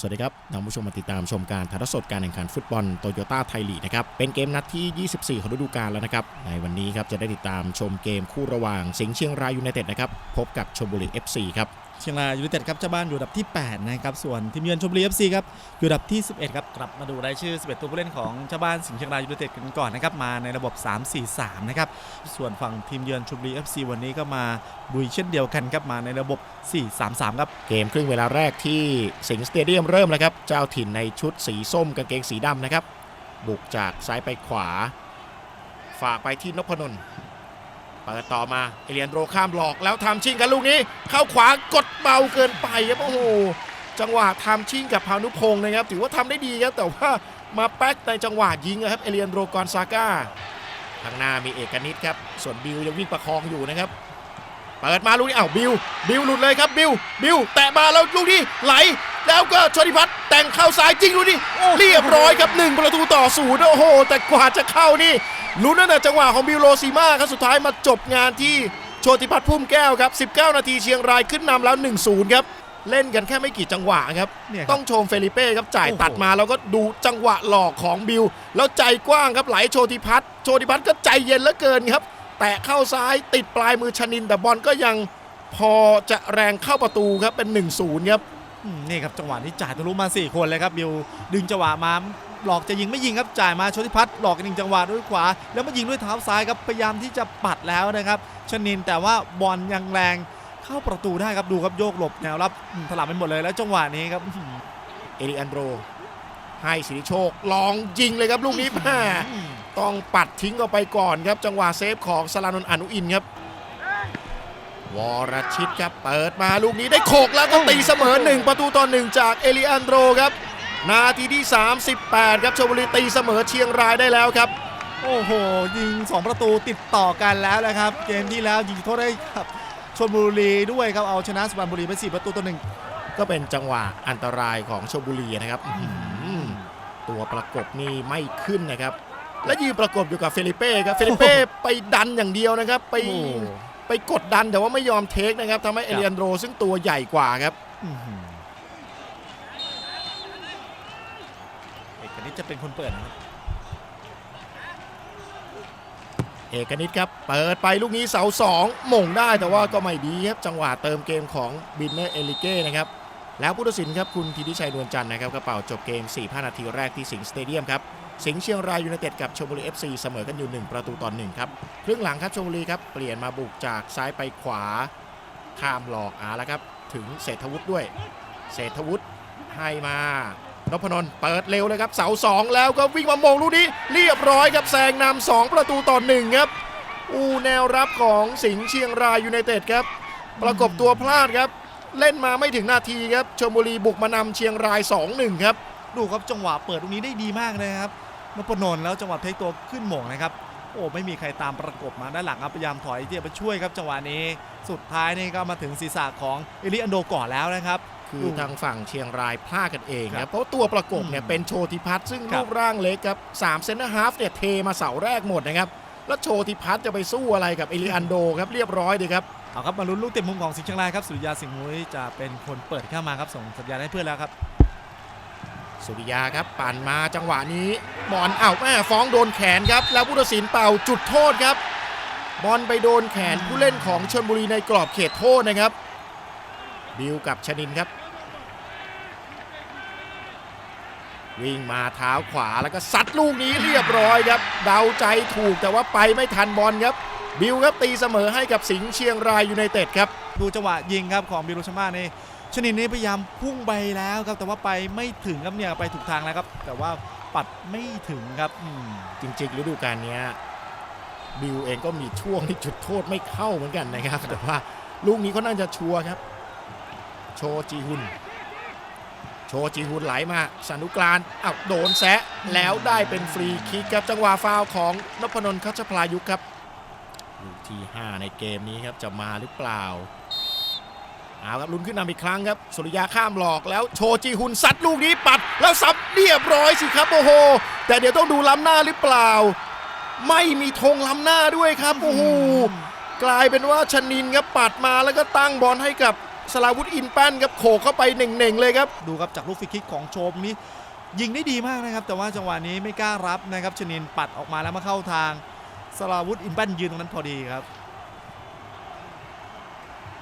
สวัสดีครับนำผู้ชมมาติดตามชมการถ่ายทอดสดการแข่งขันฟุตบอลโตโยต้าไทยลีกนะครับ เป็นเกมนัดที่ 24 ของฤดูกาลแล้วนะครับ ในวันนี้ครับจะได้ติดตามชมเกมคู่ระหว่างสิงห์เชียงรายยูไนเต็ดนะครับ พบกับชมบุรี FC ครับ เชียงรายยูไนเต็ดครับเจ้าบ้านอยู่อันดับที่ 8 นะครับ ส่วนทีมเยือนชมบุรีเอฟซีครับอยู่อันดับที่ 11 ครับ กลับมาดูรายชื่อ 11 ตัวผู้เล่นของเจ้าบ้านสิงห์เชียงรายยูไนเต็ดกันก่อนนะครับ มาในระบบ 3-4-3 นะครับ ส่วนฝั่งทีมเยือนชมบุรีเอฟซีวันนี้ก็มาดุยเช่นเดียวกันครับ มาในระบบ 4-3-3 ครับ เกมครึ่งเวลาแรกที่สิงห์สเตเดียมเริ่มแล้วครับ เจ้าถิ่นในชุดสีส้มกางเกงสีดำนะครับ บุกจากซ้ายไปขวา ฝากไปที่นพนนท์ เปิดต่อมาเอเลียนโรข้ามหลอกแล้วทำชิงกันลูกนี้ เข้าขวากดเบาเกินไปครับโอ้โหจังหวะทำชิงกับพานุพงศ์นะครับ ถือว่าทำได้ดีครับแต่ว่ามาแป๊กในจังหวะยิงนะครับเอเลียนโรกอนซาก้าทางหน้ามีเอกนิตครับ ส่วนบิวยังวิ่งประคองอยู่นะครับเปิดมาลูกนี้อ้าวบิวบิวหลุดเลยครับบิวบิวแตะมาแล้วลูกนี้ไหล แล้วก็ชนิพัฒน์แต่งเข้าซ้ายจริงดูดิเรียบร้อยครับหนึ่งประตูต่อศูนย์โอ้โห แต่กว่าจะเข้านี่ ลุ้นนั่นนะจังหวะของบิวโรซีมาครับสุดท้ายมาจบงานที่โชติพัฒน์พุ่มแก้วครับ 19 นาทีเชียงรายขึ้นนำแล้ว 1-0 ครับ เล่นกันแค่ไม่กี่จังหวะครับ เนี่ยครับต้องชมเฟลิเป้ครับจ่ายโอ้โห ตัดมาแล้วก็ดูจังหวะหลอกของบิว แล้วใจกว้างครับไหลโชติพัฒน์โชติพัฒน์ก็ใจเย็นเหลือเกินครับ แตะเข้าซ้ายติดปลายมือชนิน แต่บอลก็ยังพอจะแรงเข้าประตูครับเป็น 1-0 ครับ อืมนี่ครับจังหวะนี้จ่ายทะลุมา 4 คนเลยครับบิวดึงจังหวะมา หลอกจะยิงไม่ยิงครับจ่ายมาโชติพัฒน์หลอกอีกหนึ่งจังหวะด้วยขวา แล้วมายิงด้วยเท้าซ้ายครับพยายามที่จะปัดแล้วนะครับชนินแต่ว่าบอลยังแรงเข้าประตูได้ครับดูครับโยกหลบแนวรับอืมถลำไปหมดเลยแล้วจังหวะนี้ครับอื้อหือเอริอันโดรให้สิริโชคลองยิงเลยครับลูกนี้แม่ต้องปัดทิ้งออกไปก่อนครับ จังหวะเซฟของสลานนท์อนุอินครับวรชิตครับเปิดมาลูกนี้ได้โขกแล้วก็ตีเสมอ 1 ประตูต่อ1จากเอลิอันโดรครับ นาทีที่ 38 ครับชลบุรีตีเสมอเชียงรายได้แล้วครับ โอ้โห ยิง 2 ประตูติดต่อกันแล้วนะครับ เกมที่แล้วยิงโทษได้ครับชลบุรีด้วยครับเอาชนะสุพรรณบุรีไป4ประตูต่อหนึ่งก็เป็นจังหวะอันตรายของชลบุรีนะครับอื้อหือตัวประกบนี่ไม่ขึ้นนะครับ และยืนประกบอยู่กับเฟลิเป้ครับเฟลิเป้ไปดันอย่างเดียวนะครับ ไปโอ้ไปกดดันแต่ว่าไม่ยอมเทคนะครับทำให้เอเลียนโดรซึ่งตัวใหญ่กว่าครับ อื้อหือเอก นิดจะเป็นคนเปิดนะครับเอกนิตครับ เปิดไปลูกนี้เสาสองหม่งได้แต่ว่าก็ไม่ดีครับจังหวะเติมเกมของบินเนอร์เอลิเก้นะครับ แล้วผู้ตัดสินครับคุณธีทิชัยนวลจันทร์นะครับกระเป๋าจบเกม 4 5 นาทีแรกที่สิงห์สเตเดียมครับสิงห์เชียงรายยูไนเต็ดกับชลบุรี FC เสมอกันอยู่ 1 ประตูต่อ1ครับครึ่งหลังครับชลบุรีครับเปลี่ยนมาบุกจากซ้ายไปขวาข้ามหลอกอาแล้วครับถึงเศรษฐวุฒิด้วย เศรษฐวุฒิให้มา นพนน์เปิดเร็วเลยครับเสาสองแล้วก็วิ่งมามงลูกนี้เรียบร้อยครับแซงนำสองประตูต่อหนึ่งครับอู้แนวรับของสิงห์เชียงรายยูไนเต็ดครับ ประกบตัวพลาดครับ เล่นมาไม่ถึงนาทีครับชลบุรีบุกมานำเชียงราย 2-1 ครับ ดูครับจังหวะเปิดตรงนี้ได้ดีมากเลยครับนพนน์แล้วจังหวะเทคตัวขึ้นหม่งนะครับโอ้ไม่มีใครตามประกบมาด้านหลังครับพยายามถอยที่จะไปช่วยครับจังหวะนี้ สุดท้ายนี่ก็มาถึงศีรษะของเอลิอันโดก่อนแล้วนะครับ คืออืมทางฝั่งเชียงรายพลาดกันเองคครัรับบเพราะตัวประกบเนี่ยอืมเป็นโชติพัฒน์ซึ่งครับรูปร่างเล็กครับ3เซนต์ฮาฟเนี่ยเทมาเสาแรกหมดนะครับแล้วโชติพัฒน์จะไปสู้อะไรกับเอลิอันโดครับเรียบร้อยดีครับเอาครับมาลุ้นลูกเต็มมุมของสิงห์เชียงรายครับสุริยาสิงห์มุ้ยจะเป็นคนเปิดเข้ามาครับส่งสัญญาณให้เพื่อนแล้วครับ สุริยาครับปั่นมาจังหวะนี้บอลอ้าวแม่ฟ้องโดนแขนครับ แล้วผู้ตัดสินเป่าจุดโทษครับ บอลไปโดนแขนผู้เล่นของชลบุรีในกรอบเขตโทษนะครับ บิวกับชนินครับ วิ่งมาเท้าขวาแล้วก็ซัดลูกนี้เรียบร้อยครับ เดาใจถูกแต่ว่าไปไม่ทันบอลครับ บิวครับตีเสมอให้กับสิงห์เชียงรายยูไนเต็ดครับ ดูจังหวะยิงครับของบิรุชมานี่ชนินนี่พยายามพุ่งไปแล้วครับ แต่ว่าไปไม่ถึงครับเนี่ยไปถูกทางแล้วครับ แต่ว่าปัดไม่ถึงครับอืมจริงๆฤดูกาลเนี้ยบิวเองก็มีช่วงที่จุดโทษไม่เข้าเหมือนกันนะครับ แต่ว่าลูกนี้เขาน่าจะชัวร์ครับ โชจีฮุน โชจีฮุนไหลมาสนุกรานต์อ้าวโดนแซะแล้วได้เป็นฟรีคิกครับจังหวะฟาวล์ของนพนนท์คัชพลายุกครับลูกที่ 5 ในเกมนี้ครับจะมาหรือเปล่าเอาครับลุ้นขึ้นนำอีกครั้งครับสุริยาข้ามหลอกแล้วโชจีฮุนซัดลูกนี้ปัด แล้วซับเรียบร้อยสิครับโอ้โห แต่เดี๋ยวต้องดูล้ำหน้าหรือเปล่า ไม่มีธงล้ำหน้าด้วยครับโอ้โหกลายเป็นว่าชนินครับปัดมาแล้วก็ตั้งบอลให้กับ สลาวุธอินแป้นครับโขกเข้าไปเน่งๆเลยครับ ดูครับจากลูกฟรีคิกของโชมนี้ ยิงได้ดีมากนะครับ แต่ว่าจังหวะนี้ไม่กล้ารับนะครับชนินปัดออกมาแล้วมาเข้าทางสลาวุธอินแป้นยืนตรงนั้นพอดีครับ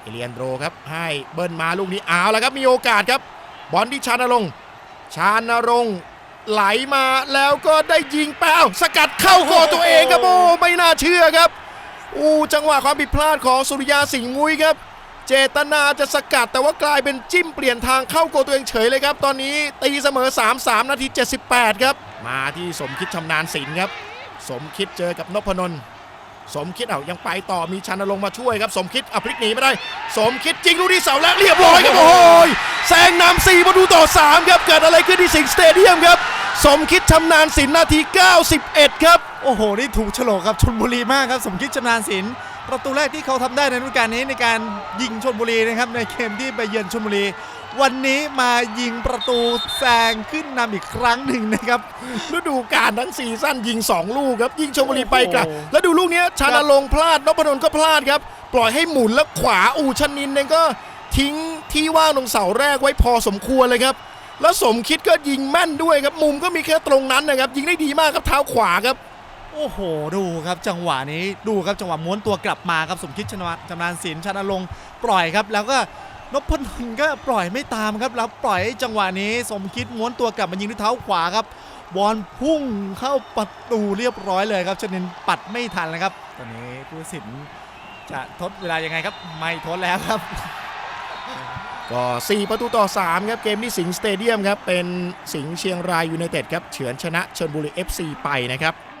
เอเลียนโดรครับให้เบิ้ลมาลูกนี้เอาแล้วครับมีโอกาสครับ บอลที่ชานรงค์ชานรงค์ไหลมาแล้วก็ได้ยิงแป้วสกัดเข้าโกตัวเองครับโอ้ไม่น่าเชื่อครับอู้จังหวะความผิดพลาดของสุริยาสิงห์มุ้ยครับ เจตนาจะสกัดแต่ว่ากลายเป็นจิ้มเปลี่ยนทางเข้าโกตัวเองเฉยเลยครับ ตอนนี้ตีเสมอ 3-3 นาที 78 ครับ มาที่สมคิดชำนาญศิลป์ครับ สมคิดเจอกับนพนนท์สมคิดเอายังไปต่อมีชันลงค์มาช่วยครับ สมคิดเอาพลิกหนีไม่ได้ สมคิดจริงลูกที่เสาแรกเรียบร้อยครับโอ้ยแซงนำ4ประตูต่อ 3 ครับ เกิดอะไรขึ้นที่สิงห์สเตเดียมครับสมคิดชำนาญศิลป์นาที 91 ครับ โอ้โห นี่ถูกโฉลกกับชนบุรีมากครับ สมคิดชำนาญศิลป์ ประตูแรกที่เขาทำได้ในฤดูกาลนี้ในการยิงชนบุรีนะครับในเกมที่ไปเยือนชนบุรี วันนี้มายิงประตูแซงขึ้นนำอีกครั้งหนึ่งนะครับฤดูกาลทั้งซีซั่นยิง 2 ลูกครับยิงชมบุรีไปกลับโอ้โหแล้วดูลูกเนี้ยชานาลงค์พลาดนพนนท์ก็พลาดครับ ปล่อยให้หมุนแล้วขวาอูชนินเองก็ทิ้งที่ว่างตรงเสาแรกไว้พอสมควรเลยครับ แล้วสมคิดก็ยิงแม่นด้วยครับมุมก็มีแค่ตรงนั้นนะครับยิงได้ดีมากครับเท้าขวาครับ โอ้โห ดูครับจังหวะนี้ดูครับจังหวะม้วนตัวกลับมาครับสมคิดชนะชำนาญศิลป์ชนะลงปล่อยครับ แล้วก็นพนนก็ปล่อยไม่ตามครับแล้วปล่อยจังหวะนี้สมคิดม้วนตัวกลับมายิงด้วยเท้าขวาครับบอลพุ่งเข้าประตูเรียบร้อยเลยครับชนินปัดไม่ทันแล้วครับ ตอนนี้ผู้สินจะทดเวลายังไงครับ ไม่ทดแล้วครับ ก็ 4 ประตูต่อ 3 ครับ เกมที่สิงห์สเตเดียมครับ เป็นสิงห์เชียงรายยูไนเต็ดครับ เฉือนชนะชนบุรี FC ไปนะครับ